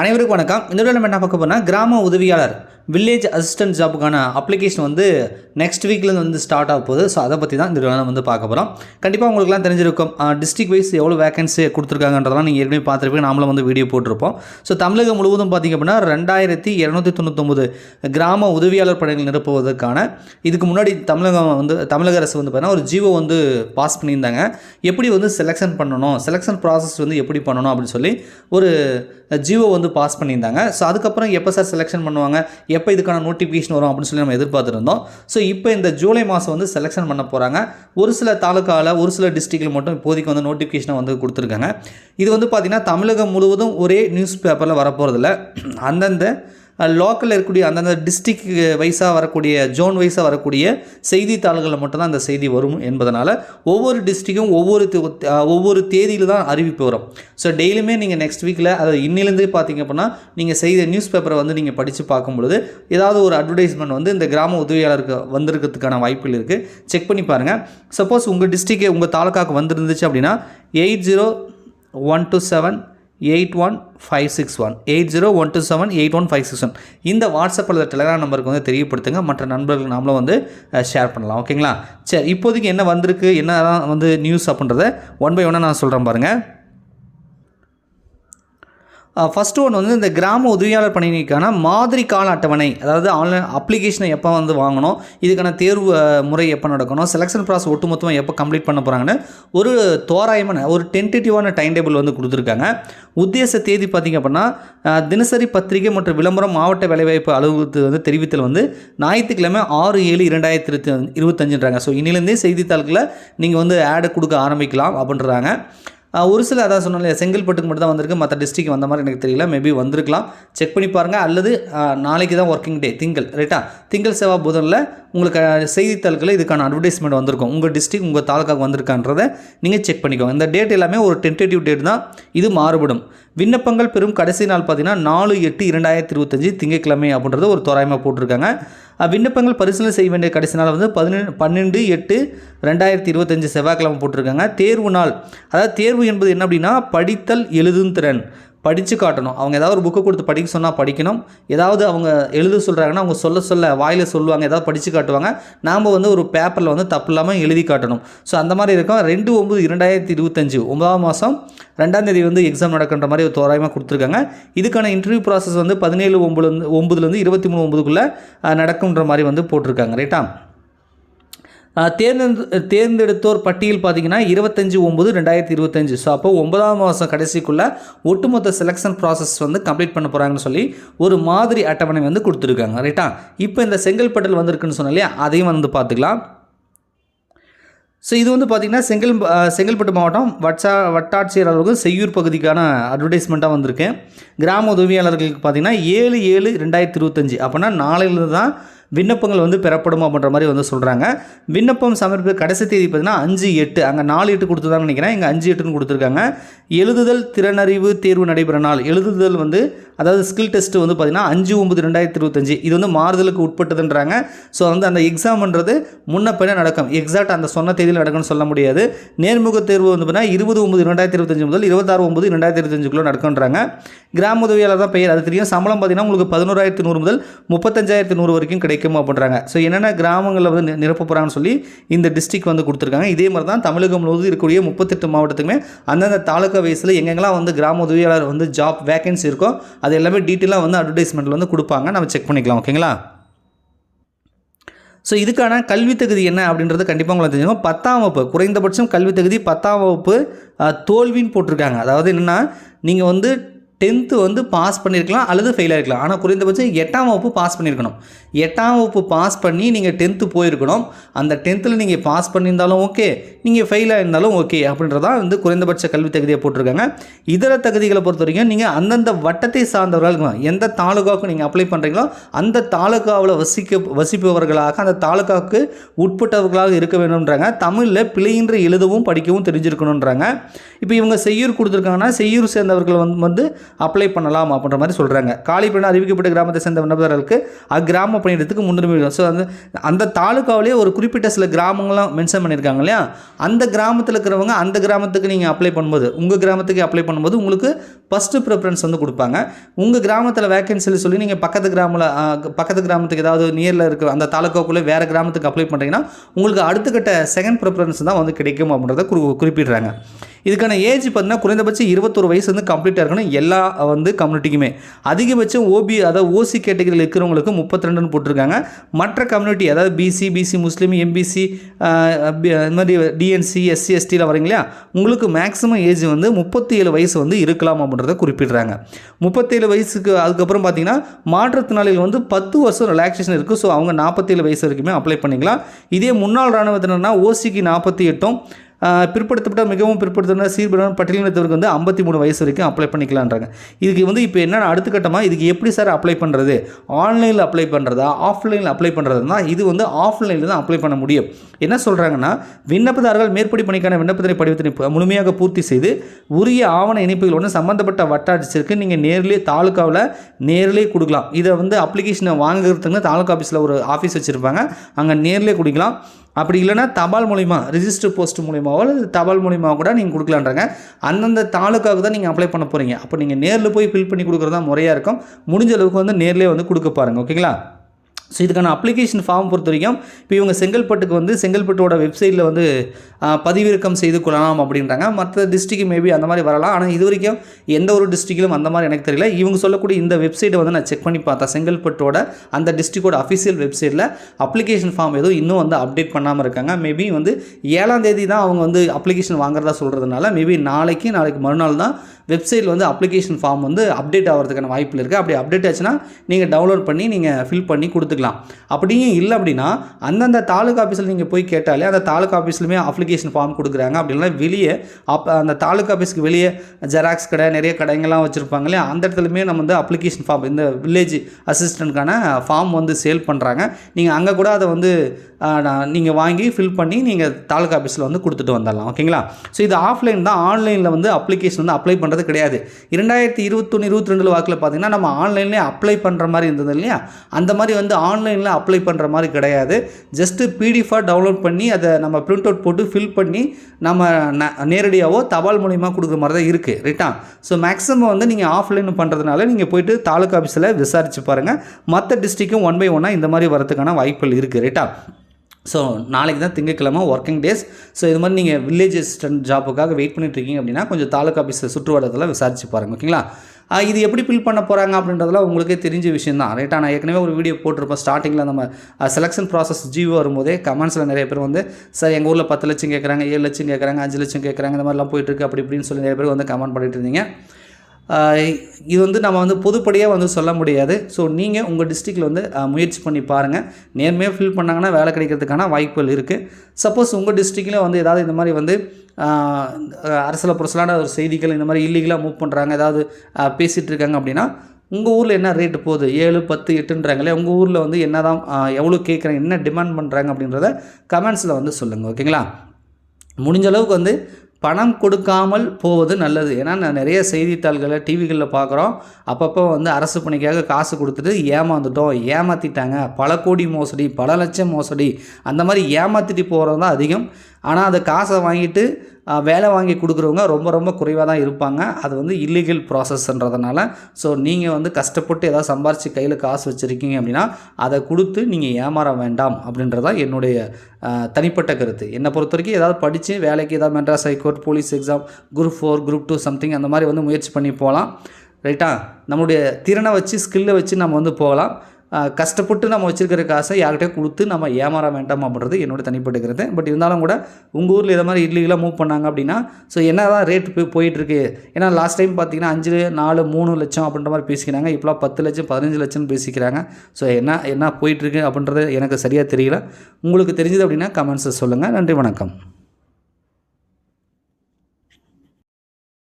அனைவருக்கும் வணக்கம். இந்த வீடியோ நம்ம என்ன பார்க்க போனால் கிராம உதவியாளர் வில்லேஜ் அசிஸ்டன்ட் ஜாபுக்கான அப்ளிகேஷன் வந்து நெக்ஸ்ட் வீக்லேருந்து வந்து ஸ்டார்ட் ஆக போகுது. ஸோ அதை பற்றி தான் இந்த வீடியோ வந்து பார்க்க போகிறோம் கண்டிப்பாக உங்களுக்குலாம் தெரிஞ்சிருக்கும் டிஸ்ட்ரிக் வைஸ் எவ்வளோ வேகன்சி கொடுத்துருக்காங்கன்றதெல்லாம் நீங்கள் ஏற்கனவே பார்த்துருப்பீங்க. நாமளும் வந்து வீடியோ போட்டிருப்போம். ஸோ தமிழகம் முழுவதும் பார்த்திங்க அப்படின்னா ரெண்டாயிரத்தி இரநூத்தி தொண்ணூத்தொம்பது கிராம உதவியாளர் பணிகள் நிரப்புவதற்கான இதுக்கு முன்னாடி தமிழகம் வந்து தமிழக அரசு வந்து பார்த்தீங்கன்னா ஒரு ஜீவோ வந்து பாஸ் பண்ணியிருந்தாங்க. எப்படி வந்து செலெக்ஷன் பண்ணணும் செலெக்ஷன் ப்ராசஸ் வந்து எப்படி பண்ணணும் அப்படின்னு சொல்லி ஒரு ஜியோ வந்து பாஸ் பண்ணியிருந்தாங்க. ஸோ அதுக்கப்புறம் எப்போ சார் செலெக்ஷன் பண்ணுவாங்க? எப்போ இதுக்கான நோட்டிஃபிகேஷன் வரும் அப்படின்னு சொல்லி நம்ம எதிர்பார்த்துருந்தோம். ஸோ இப்போ இந்த ஜூலை மாதம் வந்து செலெக்ஷன் பண்ண போகிறாங்க ஒரு சில தாலுக்காவில் ஒரு சில டிஸ்ட்ரிக்டில் மட்டும் இப்போதைக்கு வந்து நோட்டிஃபிகேஷனை வந்து கொடுத்துருக்காங்க. இது வந்து பார்த்திங்கன்னா தமிழகம் முழுவதும் ஒரே நியூஸ் பேப்பரில் வரப்போகிறதில்ல அந்தந்த லோக்கலில் இருக்கக்கூடிய அந்தந்த டிஸ்ட்ரிக் வைஸாக வரக்கூடிய ஜோன் வைஸாக வரக்கூடிய செய்தித்தாள்களில் மட்டும்தான் அந்த செய்தி வரும் என்பதனால் ஒவ்வொரு டிஸ்ட்ரிக்கும் ஒவ்வொரு ஒவ்வொரு தேதியில் தான் அறிவிப்பு வரும். ஸோ டெய்லியுமே நீங்கள் நெக்ஸ்ட் வீக்கில் அது இன்னிலேருந்து பார்த்தீங்க அப்படின்னா நீங்கள் செய்த நியூஸ் பேப்பரை வந்து நீங்கள் படித்து பார்க்கும் பொழுது ஏதாவது ஒரு அட்வர்டைஸ்மெண்ட் வந்து இந்த கிராம உதவியாளருக்கு வந்திருக்கிறதுக்கான வாய்ப்புகள் இருக்குது செக் பண்ணி பாருங்கள் சப்போஸ் உங்கள் டிஸ்ட்ரிக்கே உங்கள் தாலுக்காவுக்கு வந்திருந்துச்சு அப்படின்னா eight zero one two seven eight one five six one eight zero one two seven eight one five six one இந்த வாட்ஸ்அப் அல்லது டெலிகிராம் நம்பருக்கு வந்து தெரியப்படுத்துங்க. மற்ற நண்பர்கள் நாமளும் வந்து ஷேர் பண்ணலாம். ஓகேங்களா சரி இப்போதைக்கு என்ன வந்திருக்கு? என்ன தான் வந்து நியூஸ் அப்படின்றத ஒன் பை ஒன்னாக நான் சொல்கிறேன் பாருங்கள் ஃபஸ்ட்டு ஒன்று வந்து இந்த கிராம உதவியாளர் பணிக்கான மாதிரி கால அட்டவணை அதாவது ஆன்லைன் அப்ளிகேஷனை எப்போ வந்து வாங்கணும் இதுக்கான தேர்வு முறை எப்போ நடக்கணும் செலெக்ஷன் ப்ராசஸ் ஒட்டுமொத்தமாக எப்போ கம்ப்ளீட் பண்ண போகிறாங்கன்னு ஒரு தோராயமான ஒரு டென்டேட்டிவான டைம் டேபிள் வந்து கொடுத்துருக்காங்க. உத்தேச தேதி பார்த்திங்க அப்படின்னா தினசரி பத்திரிகை மற்றும் விளம்பரம் மாவட்ட வேலைவாய்ப்பு அலுவலகத்து வந்து தெரிவித்தல் வந்து ஞாயிற்றுக்கிழமை ஆறு ஏழு இரண்டாயிரத்தி இருபத்தி இருபத்தஞ்சுன்றாங்க ஸோ இன்னிலேருந்தே செய்தித்தாள்களில் நீங்கள் வந்து ஆடை கொடுக்க ஆரம்பிக்கலாம் அப்படின்றாங்க. ஒரு சில அதான் சொன்னால செங்கல்பட்டுக்கு மட்டும் தான் வந்திருக்கு. மற்ற டிஸ்ட்ரிக் வந்த மாதிரி எனக்கு தெரியல. மேபி வந்திருக்கலாம். செக் பண்ணி பாருங்கள் அல்லது நாளைக்கு தான் ஒர்க்கிங் டே திங்கள் ரைட்டா திங்கள் செவ்வாய் புதனில் உங்களுக்கு செய்தித்தாள்களில் இதுக்கான அட்வர்டைஸ்மெண்ட் வந்திருக்கும். உங்கள் டிஸ்ட்ரிக் உங்கள் தாலுக்காவுக்கு வந்திருக்கான்றதை நீங்கள் செக் பண்ணிக்கோங்க. இந்த டேட் எல்லாமே ஒரு டென்டேட்டிவ் டேட் தான். இது மாறுபடும். விண்ணப்பங்கள் பெறும் கடைசி நாள் பார்த்தீங்கன்னா நாலு எட்டு இரண்டாயிரத்தி இருபத்தஞ்சி திங்கட்கிழமை அப்படின்றத ஒரு தோராயமாக போட்டிருக்காங்க. விண்ணப்பங்கள் பரிசீலனை செய்ய வேண்டிய கடைசி நாள் வந்து பதினெண்டு பன்னெண்டு எட்டு ரெண்டாயிரத்தி இருபத்தஞ்சி செவ்வாய்க்கிழமை போட்டிருக்காங்க. தேர்வு நாள். அதாவது தேர்வு என்பது என்ன அப்படின்னா படித்தல் எழுதும் திறன். படித்து காட்டணும். அவங்க ஏதாவது ஒரு புக்கு கொடுத்து படிக்க சொன்னால் படிக்கணும். ஏதாவது அவங்க எழுத சொல்கிறாங்கன்னா அவங்க சொல்ல சொல்ல வாயில் சொல்லுவாங்க ஏதாவது படித்து காட்டுவாங்க. நாம் வந்து ஒரு பேப்பரில் வந்து தப்பு இல்லாமல் எழுதி காட்டணும். ஸோ அந்த மாதிரி இருக்கும். ரெண்டு ஒம்பது இரண்டாயிரத்தி இருபத்தஞ்சு ஒன்பதாம் மாதம் ரெண்டாம் தேதி வந்து எக்ஸாம் நடக்கின்ற மாதிரி ஒரு தோராயமாக கொடுத்துருக்காங்க. இதுக்கான இன்டர்வியூ ப்ராசஸ் வந்து பதினேழு ஒம்பது ஒம்பதுலேருந்து இருபத்தி மூணு ஒம்பதுக்குள்ளே நடக்குன்ற மாதிரி வந்து போட்டிருக்காங்க. ரைட்டா தேர்ந்தெடு தேர்ந்தெடுத்தோர் பட்டியல் பார்த்தீங்கன்னா இருபத்தஞ்சி ஒம்பது ரெண்டாயிரத்தி இருபத்தஞ்சு. ஸோ அப்போ ஒன்பதாம் மாதம் கடைசிக்குள்ளே ஒட்டுமொத்த செலெக்ஷன் ப்ராசஸ் வந்து கம்ப்ளீட் பண்ண போகிறாங்கன்னு சொல்லி ஒரு மாதிரி அட்டவணை வந்து கொடுத்துருக்காங்க. ரைட்டா இப்போ இந்த செங்கல்பட்டில் வந்திருக்குன்னு சொன்னாலே இல்லையா? அதையும் வந்து பார்த்துக்கலாம். ஸோ இது வந்து பார்த்திங்கன்னா செங்கல் செங்கல்பட்டு மாவட்டம் வட்டா வட்டாட்சியர் அலுவலகம் செய்யூர் பகுதிக்கான அட்வர்டைஸ்மெண்ட்டாக வந்திருக்கு. கிராம உதவியாளர்களுக்கு பார்த்திங்கன்னா ஏழு ஏழு ரெண்டாயிரத்தி இருபத்தஞ்சி. அப்போனா நாளையிலிருந்து தான் விண்ணப்பங்கள் வந்து பெறப்படும் அப்படின்ற மாதிரி வந்து சொல்கிறாங்க விண்ணப்பம் சமர்ப்பிக்க கடைசி தேதி பார்த்தீங்கன்னா அஞ்சு எட்டு அங்கே நாலு எட்டு கொடுத்துதான்னு நினைக்கிறேன். இங்கே அஞ்சு எட்டுன்னு கொடுத்துருக்காங்க. எழுதுதல் திறனறிவு தேர்வு நடைபெற நாள். எழுதுதல் வந்து அதாவது ஸ்கில் டெஸ்ட் வந்து பார்த்திங்கன்னா அஞ்சு ஒம்பது ரெண்டாயிரத்தி இருபத்தஞ்சு. இது வந்து மாறுதலுக்கு உட்பட்டதுன்றாங்க. ஸோ வந்து அந்த எக்ஸாம்ன்றது முன்ன பின்ன நடக்கும். எக்ஸாக்ட் அந்த சொன்ன தேதியில் நடக்கும்னு சொல்ல முடியாது. நேர்முக தேர்வு வந்து பார்த்தீங்கன்னா இருபது ஒம்பது ரெண்டாயிரத்தி இருபத்தஞ்சு முதல் இருபத்தாறு ஒம்பது ரெண்டாயிரத்தி இருபத்தஞ்சுக்குள்ளே நடக்கும்ன்றாங்க. கிராம உதவியாளர் தான் பெயர். அது தெரியும். சம்பளம் பார்த்தீங்கன்னா உங்களுக்கு பதினோராயிரத்தி நூறு முதல் முப்பத்தஞ்சாயிரத்தி நூறு வரைக்கும் கிடைக்கும். அப்படின்றாங்க. ஸோ என்னென்ன கிராமங்களில் வந்து நி- நிரப்ப போகிறாங்கன்னு சொல்லி இந்த டிஸ்ட்ரிக் வந்து கொடுத்துருக்காங்க. இதே மாதிரி தான் தமிழகம் முழுவதும் இருக்கக்கூடிய முப்பத்தெட்டு மாவட்டத்துக்குமே அந்தந்த தாலுக்கா வயசில் எங்கெங்கெல்லாம் வந்து கிராம உதவியாளர் வந்து ஜாப் வேகன்சி இருக்கோ அது எல்லாமே டீட்டெயிலாக வந்து அட்வர்டைஸ்மெண்ட்டில் வந்து கொடுப்பாங்க. நம்ம செக் பண்ணிக்கலாம் ஓகேங்களா ஸோ இதுக்கான கல்வி தகுதி என்ன அப்படின்றது கண்டிப்பாக உங்களுக்கு தெரிஞ்சுக்கணும் பத்தாம் வகுப்பு குறைந்தபட்சம் கல்வி தகுதி பத்தாம் வகுப்பு தோல்வின்னு போட்டிருக்காங்க. அதாவது என்னென்னா நீங்கள் வந்து டென்த்து வந்து பாஸ் பண்ணியிருக்கலாம் அல்லது ஃபெயில் ஆகிருக்கலாம் ஆனால் குறைந்தபட்சம் எட்டாம் வகுப்பு பாஸ் பண்ணியிருக்கணும் எட்டாம் வகுப்பு பாஸ் பண்ணி நீங்கள் டென்த்து போயிருக்கணும். அந்த டென்த்தில் நீங்கள் பாஸ் பண்ணியிருந்தாலும் ஓகே நீங்கள் ஃபெயில் ஆகிருந்தாலும் ஓகே அப்படின்றதான் வந்து குறைந்தபட்ச கல்வி தகுதியை போட்டிருக்காங்க. இதர தகுதிகளை பொறுத்த வரைக்கும் நீங்கள் அந்தந்த வட்டத்தை சார்ந்தவர்கள் எந்த தாலுகாவுக்கு நீங்கள் அப்ளை பண்ணுறீங்களோ அந்த தாலுகாவில் வசிக்க வசிப்பவர்களாக அந்த தாலுகாவுக்கு உட்பட்டவர்களாக இருக்க வேணுன்றாங்க தமிழில் பிழையின்றி எழுதவும் படிக்கவும் தெரிஞ்சிருக்கணுன்றாங்க இப்போ இவங்க செய்யூர் கொடுத்துருக்காங்கன்னா செய்யூர் சேர்ந்தவர்கள் வந்து அப்ளை பண்ணலாம் அப்படின்ற மாதிரி சொல்கிறாங்க காலி பண்ண அறிவிக்கப்பட்ட கிராமத்தை சேர்ந்த விண்ணப்பதாரர்களுக்கு அக்கிராம பணியிடத்துக்கு முன்னுரிமை ஸோ அந்த அந்த தாலுக்காவிலேயே ஒரு குறிப்பிட்ட சில கிராமங்கள்லாம் மென்ஷன் பண்ணியிருக்காங்க இல்லையா? அந்த கிராமத்தில் இருக்கிறவங்க அந்த கிராமத்துக்கு நீங்கள் அப்ளை பண்ணும்போது உங்கள் கிராமத்துக்கு அப்ளை பண்ணும்போது உங்களுக்கு ஃபஸ்ட்டு ப்ரிஃபரன்ஸ் வந்து கொடுப்பாங்க. உங்கள் கிராமத்தில் வேகன்சியில் சொல்லி நீங்கள் பக்கத்து கிராமில் பக்கத்து கிராமத்துக்கு ஏதாவது நியரில் இருக்கிற அந்த தாலுக்காவுக்குள்ளே வேறு கிராமத்துக்கு அப்ளை பண்ணுறீங்கன்னா உங்களுக்கு அடுத்த கட்ட செகண்ட் ப்ரிஃபரன்ஸ் தான் வந்து கிடைக்கும் அப்படின்றத குறி குறிப்பிடுறாங்க. இதுக்கான ஏஜ் பார்த்தீங்கன்னா குறைந்தபட்சம் இருபத்தொரு வயசு வந்து கம்ப்ளீட்டாக இருக்கணும். எல்லா வந்து கம்யூனிட்டிக்குமே அதிகபட்சம் ஓபி அதாவது ஓசி கேட்டகரியில் இருக்கிறவங்களுக்கு முப்பத்தி ரெண்டுன்னு போட்டிருக்காங்க. மற்ற கம்யூனிட்டி அதாவது பிசி பிசி முஸ்லீம் எம்பிசி இந்த மாதிரி டிஎன்சி எஸ்சி எஸ்டியில் வரீங்க இல்லையா? உங்களுக்கு மேக்ஸிமம் ஏஜ் வந்து முப்பத்தி ஏழு வயசு வந்து இருக்கலாம் அப்படின்றத குறிப்பிடுறாங்க. முப்பத்தேழு வயசுக்கு அதுக்கப்புறம் பார்த்தீங்கன்னா மாற்றுத்திறனாளிகள் வந்து பத்து வருஷம் ரிலாக்ஸேஷன் இருக்குது ஸோ அவங்க நாற்பத்தேழு வயசு வரைக்குமே அப்ளை பண்ணிக்கலாம். இதே முன்னாள் இராணுவத்தினர்னா ஓசிக்கு நாற்பத்தி எட்டும் பிற்படுத்தப்பட்ட மிகவும் பிற்படுத்தப்பட்ட சீர்பிரன் பட்டியலினத்தவருக்கு வந்து ஐம்பத்தி மூணு வயசு வரைக்கும் அப்ளை பண்ணிக்கலான்றாங்க. இதுக்கு வந்து இப்போ என்ன அடுத்த கட்டமாக இதுக்கு எப்படி சார் அப்ளை பண்ணுறது ஆன்லைனில் அப்ளை பண்ணுறதா ஆஃப்லைனில் அப்ளை பண்ணுறதுனா இது வந்து ஆஃப்லைனில் தான் அப்ளை பண்ண முடியும். என்ன சொல்கிறாங்கன்னா விண்ணப்பதாரர்கள் மேற்படி பணிக்கான விண்ணப்பத்தினை படிவத்தினை முழுமையாக பூர்த்தி செய்து உரிய ஆவண இணைப்புகளோடு சம்பந்தப்பட்ட வட்டாட்சியருக்கு நீங்கள் நேர்லேயே தாலுக்காவில் நேர்லேயே கொடுக்கலாம். இதை வந்து அப்ளிகேஷனை வாங்குறதுக்கு தாலுக்கா ஆஃபீஸில் ஒரு ஆஃபீஸ் வச்சுருப்பாங்க. அங்கே நேர்லேயே கொடுக்கலாம். அப்படி இல்லைன்னா தபால் மூலிமா ரிஜிஸ்டர் போஸ்ட் மூலிமாவோ அல்லது தபால் மூலியமாக கூட நீங்கள் கொடுக்கலான்றாங்க. அந்தந்த தாலுக்காவுக்கு தான் நீங்கள் அப்ளை பண்ண போகிறீங்க அப்போ நீங்கள் நேரில் போய் ஃபில் பண்ணி கொடுக்குறது தான் முறையாக இருக்கும். முடிஞ்ச அளவுக்கு வந்து நேர்லேயே வந்து கொடுக்க பாருங்கள் ஓகேங்களா ஸோ இதுக்கான அப்ளிகேஷன் ஃபார்ம் பொறுத்த வரைக்கும் இப்போ இவங்க செங்கல்பட்டுக்கு வந்து செங்கல்பட்டோட வெப்சைட்டில் வந்து பதிவிறக்கம் செய்து கொள்ளலாம் அப்படின்றாங்க. மற்ற டிஸ்ட்ரிக்ட் மேபி அந்த மாதிரி வரலாம். ஆனால் இது வரைக்கும் எந்த ஒரு டிஸ்ட்ரிக்டிலும் அந்த மாதிரி எனக்கு தெரியல. இவங்க சொல்லக்கூடிய இந்த வெப்சைட்டை வந்து நான் செக் பண்ணி பார்த்தேன். செங்கல்பட்டோட அந்த டிஸ்ட்ரிக்டோட அஃபிஷியல் வெப்சைட்டில் அப்ளிகேஷன் ஃபார்ம் எதுவும் இன்னும் வந்து அப்டேட் பண்ணாமல் இருக்காங்க. மேபி வந்து ஏழாம் தேதி தான் அவங்க வந்து அப்ளிகேஷன் வாங்குறதா சொல்கிறதுனால மேபி நாளைக்கு நாளைக்கு மறுநாள் தான் வெப்சைட்டில் வந்து அப்ளிகேஷன் ஃபார்ம் வந்து அப்டேட் ஆகிறதுக்கான வாய்ப்பு இருக்குது அப்படி அப்டேட் ஆச்சுன்னா நீங்கள் டவுன்லோட் பண்ணி நீங்கள் ஃபில் பண்ணி கொடுத்துக்கலாம். அப்படியும் இல்லை அப்படின்னா அந்தந்த தாலுக்கா ஆஃபீஸில் நீங்கள் போய் கேட்டாலே அந்த தாலுக்கா ஆஃபீஸ்லையுமே அப்ளிகேஷன் ஃபார்ம் கொடுக்குறாங்க. அப்படின்னா வெளியே அப் அந்த தாலுக்கா ஆஃபீஸ்க்கு வெளியே ஜெராக்ஸ் கடை நிறைய கடைங்கள்லாம் வச்சுருப்பாங்க இல்லையா? அந்த இடத்துலையுமே நம்ம வந்து அப்ளிகேஷன் ஃபார்ம் இந்த வில்லேஜ் அசிஸ்டண்ட்கான ஃபார்ம் வந்து சேல் பண்ணுறாங்க நீங்கள் அங்கே கூட அதை வந்து நீங்கள் வாங்கி ஃபில் பண்ணி நீங்கள் தாலுக்கா ஆஃபீஸில் வந்து கொடுத்துட்டு வந்துடலாம். ஓகேங்களா? ஸோ இது ஆஃப்லைன் தான். ஆன்லைனில் வந்து அப்ளிகேஷன் வந்து அப்ளை பண்ணுறது கிடையாது. இரண்டாயிரத்தி இருபத்தொன்று இருபத்தி ரெண்டில் வாக்கில் பார்த்தீங்கன்னா நம்ம ஆன்லைன்லேயே அப்ளை பண்ணுற மாதிரி இருந்தது இல்லையா? அந்த மாதிரி வந்து ஆன்லைனில் அப்ளை பண்ணுற மாதிரி கிடையாது. ஜஸ்ட்டு பிடிஎஃபாக டவுன்லோட் பண்ணி அதை நம்ம ப்ரிண்ட் அவுட் போட்டு ஃபில் பண்ணி நம்ம ந- தபால் மூலிமா கொடுக்குற மாதிரி தான் இருக்குது ரைட்டா ஸோ மேக்ஸிமம் வந்து நீங்கள் ஆஃப்லைன் பண்ணுறதுனால நீங்கள் போயிட்டு தாலுக்கா ஆஃபீஸில் விசாரிச்சு பாருங்கள் மற்ற டிஸ்ட்ரிக்கும் ஒன் பை ஒன்னாக இந்த மாதிரி வரதுக்கான வாய்ப்புகள் இருக்குது ரைட்டா ஸோ நாளைக்கு தான் திங்கட்கிழமை ஒர்க்கிங் டேஸ் ஸோ இது மாதிரி நீங்கள் வில்லேஜ் அசிஸ்டன்ட் ஜாப்புக்காக வெயிட் பண்ணிட்டுருக்கீங்க அப்படின்னா கொஞ்சம் தாலுக்கா ஆஃபீஸ் சுற்றுவட்டத்தில் விசாரிச்சு பாருங்கள் ஓகேங்களா இது எப்படி ஃபில் பண்ண போகிறாங்க அப்படின்றதெல்லாம் உங்களுக்கே தெரிஞ்ச விஷயம் தான். ரைட்டா நான் ஏற்கனவே ஒரு வீடியோ போட்டிருப்பேன். ஸ்டார்டிங்கில் நம்ம செலெக்ஷன் ப்ராசஸ் ஜியோ வரும்போதே கமெண்ட்ஸில் நிறைய பேர் வந்து சார் எங்கள் ஊரில் பத்து லட்சம் கேட்குறாங்க ஏழு லட்சம் கேட்குறாங்க அஞ்சு லட்சம் கேட்குறாங்க இந்த மாதிரிலாம் போயிட்டுருக்கு அப்படி இப்படின்னு சொல்லி நிறைய பேர் வந்து கமெண்ட் பண்ணிட்டு இருந்தீங்க. இது வந்து நம்ம வந்து பொதுப்படியாக வந்து சொல்ல முடியாது. ஸோ நீங்கள் உங்கள் டிஸ்ட்ரிக்டில் வந்து முயற்சி பண்ணி பாருங்கள் நேர்மையாக ஃபில் பண்ணாங்கன்னா வேலை கிடைக்கிறதுக்கான வாய்ப்புகள் இருக்குது சப்போஸ் உங்கள் டிஸ்ட்ரிக்டில் வந்து ஏதாவது இந்த மாதிரி வந்து ஆஹ் புரசலான ஒரு செய்திகள் இந்த மாதிரி இல்லீகலாக மூவ் பண்ணுறாங்க ஏதாவது பேசிகிட்டு இருக்காங்க அப்படின்னா உங்கள் ஊரில் என்ன ரேட்டு போகுது? ஏழு பத்து எட்டுன்றாங்களே உங்கள் ஊரில் வந்து என்ன தான் எவ்வளோ கேட்குறாங்க என்ன டிமாண்ட் பண்ணுறாங்க அப்படின்றத கமெண்ட்ஸில் வந்து சொல்லுங்கள் ஓகேங்களா முடிஞ்ச அளவுக்கு வந்து பணம் கொடுக்காமல் போவது நல்லது. ஏன்னா நான் நிறைய செய்தித்தாள்களை டிவிகளில் பார்க்குறோம். அப்பப்போ வந்து அரசு பணிக்காக காசு கொடுத்துட்டு ஏமாந்துட்டோம். ஏமாற்றிட்டாங்க பல கோடி மோசடி பல லட்சம் மோசடி. அந்த மாதிரி ஏமாற்றிட்டு போகிறது தான் அதிகம். ஆனால் அந்த காசை வாங்கிட்டு வேலை வாங்கி கொடுக்குறவங்க ரொம்ப ரொம்ப குறைவாக தான் இருப்பாங்க. அது வந்து இல்லீகல் ப்ராசஸ்ன்றதுனால ஸோ நீங்கள் வந்து கஷ்டப்பட்டு ஏதாவது சம்பாரித்து கையில் காசு வச்சுருக்கீங்க அப்படின்னா அதை கொடுத்து நீங்கள் ஏமாற வேண்டாம் அப்படின்றதான் என்னுடைய தனிப்பட்ட கருத்து. என்னை பொறுத்த வரைக்கும் ஏதாவது படித்து வேலைக்கு ஏதாவது Madras high court police exam group four group two something அந்த மாதிரி வந்து முயற்சி பண்ணி போகலாம். ரைட்டா? நம்மளுடைய திறனை வச்சு ஸ்கில்லை வச்சு நம்ம வந்து போகலாம். கஷ்டப்பட்டு நம்ம வச்சுருக்கிற காசை யார்கிட்டயும் கொடுத்து நம்ம ஏமாற வேண்டாம் அப்படின்றது என்னோட தனிப்பட்ட கருத்து. பட் இருந்தாலும் கூட உங்கள் ஊரில் இதை மாதிரி இல்லீகலாக மூவ் பண்ணாங்க அப்படின்னா ஸோ என்ன தான் ரேட் போய் போயிட்டுருக்கு? ஏன்னா லாஸ்ட் டைம் பார்த்தீங்கன்னா அஞ்சு நாலு மூணு லட்சம் அப்படின்ற மாதிரி பேசிக்கிறாங்க. இப்போலாம் பத்து லட்சம் பதினஞ்சு லட்சம் பேசிக்கிறாங்க. ஸோ என்ன என்ன போயிட்டுருக்கு அப்படின்றது எனக்கு சரியாக தெரியல. உங்களுக்கு தெரிஞ்சது அப்படின்னா கமெண்ட்ஸை சொல்லுங்கள் நன்றி வணக்கம்.